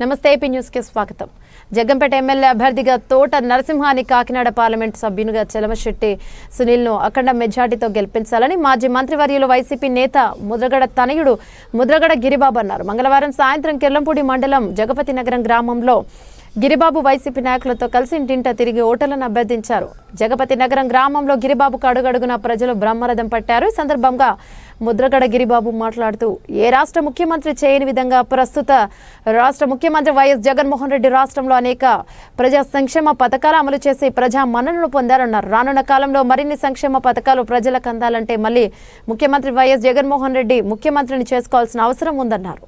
నమస్తే ఏపీ న్యూస్కి స్వాగతం. జగ్గంపేట ఎమ్మెల్యే అభ్యర్థిగా తోట నరసింహాని కాకినాడ పార్లమెంట్ సభ్యునిగా చెలమశెట్టి సునీల్ను అఖండ మెజార్టీతో గెలిపించాలని మాజీ మంత్రివర్యులు వైసీపీ నేత ముద్రగడ తనయుడు ముద్రగడ గిరిబాబు అన్నారు. మంగళవారం సాయంత్రం కిర్లంపూడి మండలం జగపతి నగరం గ్రామంలో గిరిబాబు వైసీపీ నాయకులతో కలిసి ఇంటింట తిరిగి ఓటర్లను అభ్యర్థించారు. జగపతి నగరం గ్రామంలో గిరిబాబుకు అడుగడుగున ప్రజలు బ్రహ్మరథం పట్టారు. ఈ సందర్భంగా ముద్రగడ గిరిబాబు మాట్లాడుతూ ఏ రాష్ట్ర ముఖ్యమంత్రి చేయని విధంగా ప్రస్తుత రాష్ట్ర ముఖ్యమంత్రి వైఎస్ జగన్మోహన్ రెడ్డి రాష్ట్రంలో అనేక ప్రజా సంక్షేమ పథకాలు అమలు చేసి ప్రజా మన్ననలు పొందారన్నారు. రానున్న కాలంలో మరిన్ని సంక్షేమ పథకాలు ప్రజలకు అందాలంటే మళ్ళీ ముఖ్యమంత్రి వైఎస్ జగన్మోహన్ రెడ్డి ముఖ్యమంత్రిని చేసుకోవాల్సిన అవసరం ఉందన్నారు.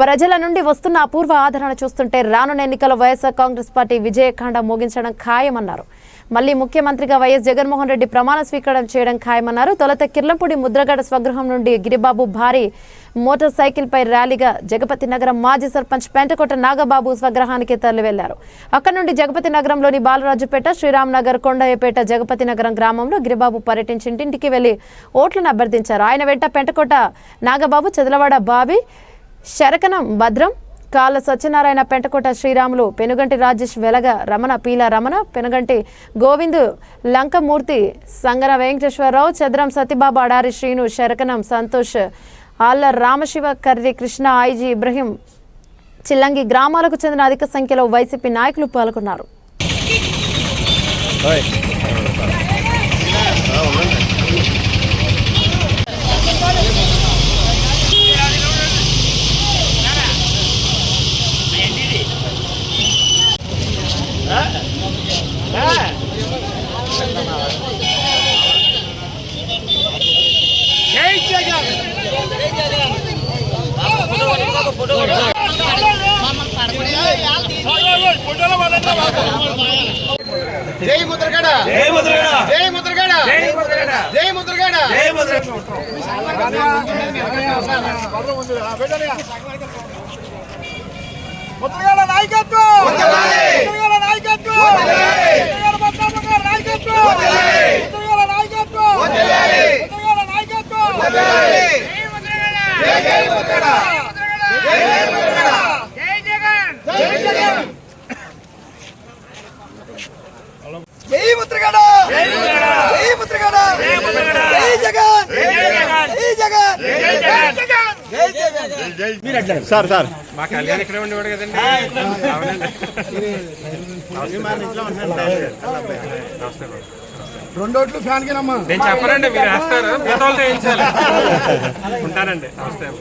ప్రజల నుండి వస్తున్న అపూర్వ ఆదరణ చూస్తుంటే రానున్న ఎన్నికల వైఎస్ఆర్ కాంగ్రెస్ పార్టీ విజయకాండ ముగించడం ఖాయమన్నారు. మళ్ళీ ముఖ్యమంత్రిగా వైఎస్ జగన్మోహన్ రెడ్డి ప్రమాణ స్వీకారం చేయడం ఖాయమన్నారు. తొలుత కిర్లంపూడి ముద్రగడ స్వగృహం నుండి గిరిబాబు భారీ మోటార్ సైకిల్ పై ర్యాలీగా జగపతి నగరం మాజీ సర్పంచ్ పెంటకోట నాగబాబు స్వగృహానికి తరలివెళ్ళారు. అక్కడి నుండి జగపతి నగరంలోని బాలరాజుపేట శ్రీరామ్నగర్ కొండయ్యపేట జగపతి నగరం గ్రామంలో గిరిబాబు పర్యటించి ఇంటింటికి వెళ్ళి ఓట్లను అభ్యర్థించారు. ఆయన వెంట పెంటకోట నాగబాబు చదలవాడ బాబి శరకనం భద్రం కాళ్ళ సత్యనారాయణ పెంటకోట శ్రీరాములు పెనుగంటి రాజేష్ వెలగ రమణ పీల రమణ పెనుగంటి గోవిందు లంకమూర్తి సంగర వెంకటేశ్వరరావు చద్రం సత్యబాబు అడారి శ్రీను శరకనం సంతోష్ ఆళ్ళ రామశివ కర్రి కృష్ణ ఐజీ ఇబ్రహీం చిల్లంగి గ్రామాలకు చెందిన అధిక సంఖ్యలో వైసీపీ నాయకులు పాల్గొన్నారు. జై ముద్రగడ. జై ముద్రగడ. జై ముద్రగడ. జై ముద్రగడ. జై ముద్రగడ. జై ముద్రగడ. ముద్రగడ నాయకత్వం. ముద్రగడ. నాయకత్వం ముద్రగడ బొత్తమ్మ గారి నాయకత్వం ముద్రగడ నాయకత్వం ముద్రగడ నాయకత్వం జై ముద్రగడ జై జై ముద్రగడ జై జై ముద్రగడ జై జగన్ జై జగన్ జై ముద్రగడ జై ముద్రగడ జై ముద్రగడ జై జగన్ జై జగన్ జై జగన్ జై సార్ సార్. మా కళ్యాణ్ ఇక్కడే ఉండేవాడు కదండి. రెండోట్లు ఫ్యాన్ కినమ్మా నేను చెప్పనండి మీరు వేస్తారు? వేయించాలి. ఉంటానండి. నమస్తే అమ్మ.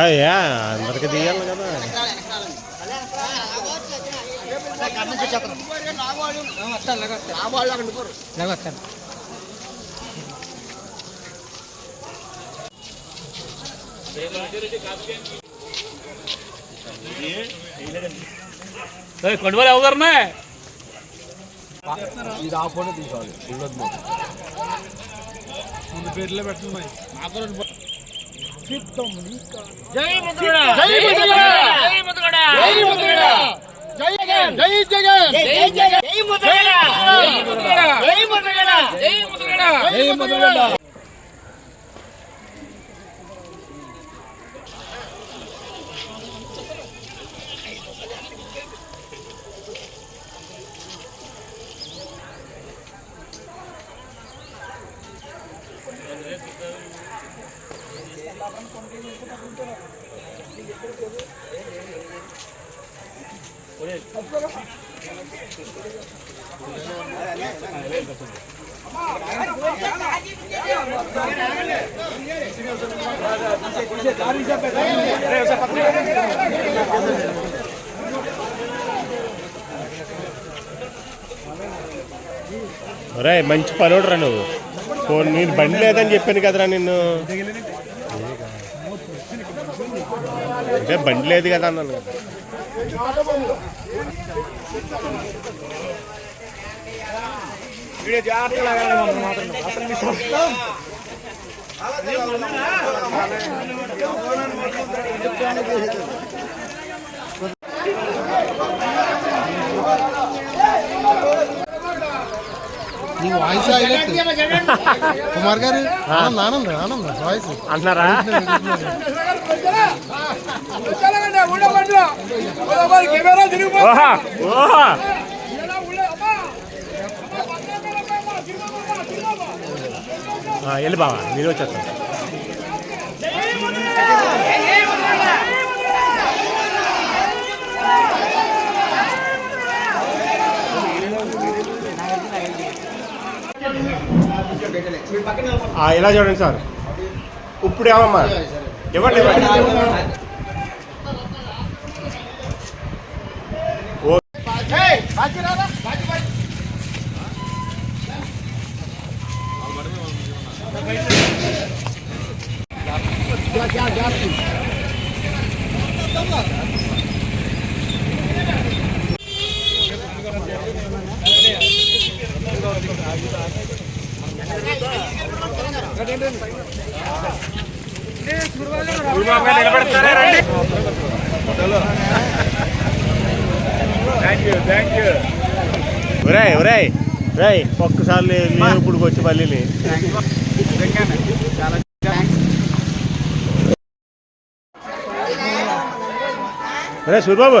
అయ్యా అందరికి తీయాలి కదా. కొండవాలి ఎవరన్నా జై ముద్రగడ జై ముద్రగడ జై ముద్రగడ జై ముద్రగడ జై జగన్! జై జగన్! జై జగన్! జై ముద్రగడ జై ముద్రగడ జై ముద్రగడ జై ముద్రగడ జై ముద్రగడ రే మంచి పనుడురా నువ్వు. ఫోన్ నేను బండి లేదని చెప్పాను కదరా నిన్ను. అంటే బండి లేదు కదా అన్నాను కదా. వీడియో జాగ్రత్తగా లాగాలి మనం మాత్రం. అసలు మీ సొంతం. చెప్తాను నీ వాయిస్ హైలైట్ కుమార్ గారు ఆనంద్ ఆనంద్ ఆనంద్ వాయిస్ అంటున్నారా ఓహా ఓహా ఆ, వెళ్ళి బావా మీరు వచ్చేస్తాం ఇలా చూడండి సార్. ఇప్పుడు ఏమమ్మా? ఇవ్వండి ఇవ్వండి. ఓ. ఒరేయ్ ఒరేయ్ ఒరేయ్ ఒక్కసారి లేదు ఇప్పుడు వచ్చి మళ్ళీ అరే సూర్బాబు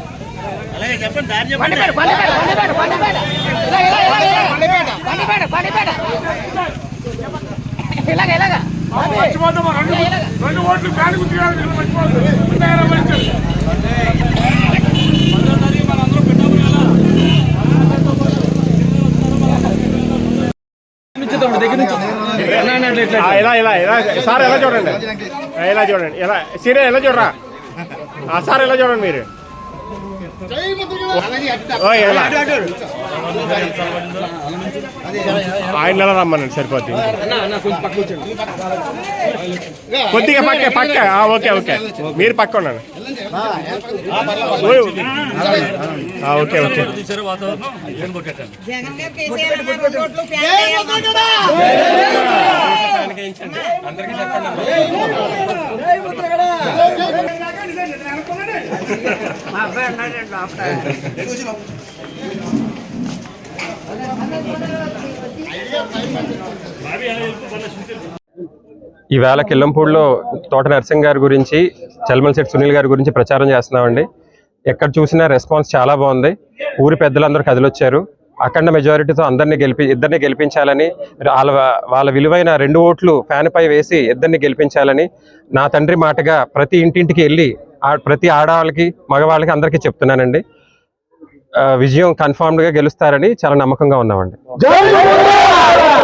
రెండు ఓట్లు ఫ్యాన్ గుర్తుగా మర్చిపోదు ఆ, ఇలా ఇలా ఇలా. సార్ ఎలా చూడండి? ఇలా చూడండి. ఇలా సీనియర్ ఎలా చూడరా? ఆ, సార్ ఎలా చూడండి మీరు? ఓ, ఇలా ఆయన ఎలా రమ్మనండి సరిపోద్ది. కొద్దిగా పక్క పక్క. ఆ, ఓకే ఓకే. మీరు పక్క ఉండండి. Okay okay. అందరికీ చెప్పండి ఈవేళ కిల్లంపూడిలో తోట నరసింగ్ గారి గురించి చల్మలశెట్టి సునీల్ గారి గురించి ప్రచారం చేస్తున్నామండి. ఎక్కడ చూసినా రెస్పాన్స్ చాలా బాగుంది. ఊరి పెద్దలందరూ కదిలొచ్చారు. అఖండ మెజారిటీతో అందరినీ గెలిపి ఇద్దరిని గెలిపించాలని వాళ్ళ వాళ్ళ విలువైన రెండు ఓట్లు ఫ్యాన్ పై వేసి ఇద్దరిని గెలిపించాలని నా తండ్రి మాటగా ప్రతి ఇంటింటికి వెళ్ళి ఆ ప్రతి ఆడవాళ్ళకి మగవాళ్ళకి అందరికీ చెప్తున్నానండి. ఆ, విజయం కన్ఫామ్డ్గా గెలుస్తారని చాలా నమ్మకంగా ఉన్నామండి.